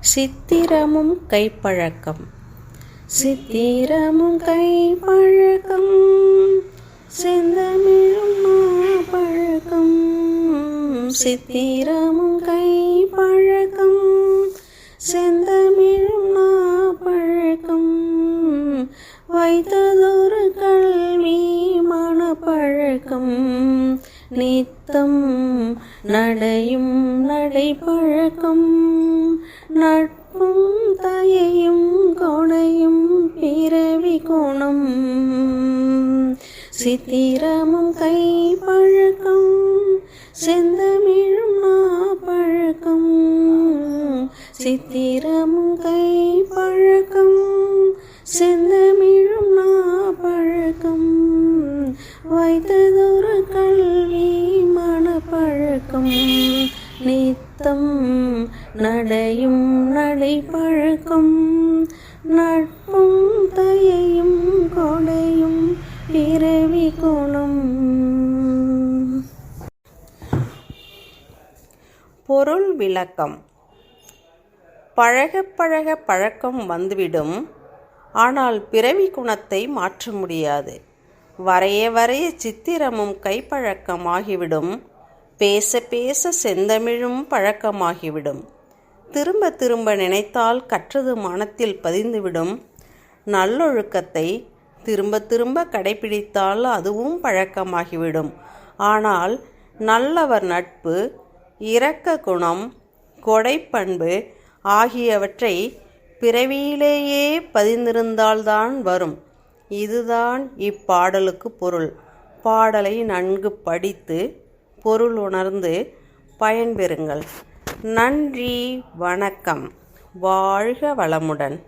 சித்திரமும் கைப்பழக்கம். சித்திரமும் கைப்பழக்கம். செந்தமிழும் பழக்கம் சித்திரமும் கைப்பழக்கம். செந்தமிழும் பழக்கம் வைத்ததொரு கல்வி மனப்பழக்கம். நித்தம் நடையும் நடைப்பழக்கம் நட்பும் தயையும் கொடையும் பிறவி கோணம் சித்திரமும் கைப்பழக்கம் செந்தமிழும் நாப்பழக்கம் சித்திரமும் கை நித்தம் நடையும் நடைப்பழக்கம் நட்பும் தயையும் கொடையும் பிறவி குணம். பொருள் விளக்கம். பழக பழக பழக்கம் வந்துவிடும் ஆனால் பிறவி குணத்தை மாற்ற முடியாது. வரைய வரைய சித்திரமும் கைப்பழக்கம் ஆகிவிடும் பேச பேச செந்தமிழும் பழக்கமாகிவிடும். திரும்ப திரும்ப நினைத்தால் கற்றது மனத்தில் பதிந்துவிடும். நல்லொழுக்கத்தை திரும்ப திரும்ப கடைபிடித்தால் அதுவும் பழக்கமாகிவிடும். ஆனால் நல்லவர் நட்பு இரக்க குணம் கொடைப்பண்பு ஆகியவற்றை பிறவியிலேயே பதிந்திருந்தால்தான் வரும். இதுதான் இப்பாடலுக்கு பொருள். பாடலை நன்கு படித்து பொருள் உணர்ந்து பயன்பெறுங்கள். நன்றி வணக்கம். வாழ்க வளமுடன்.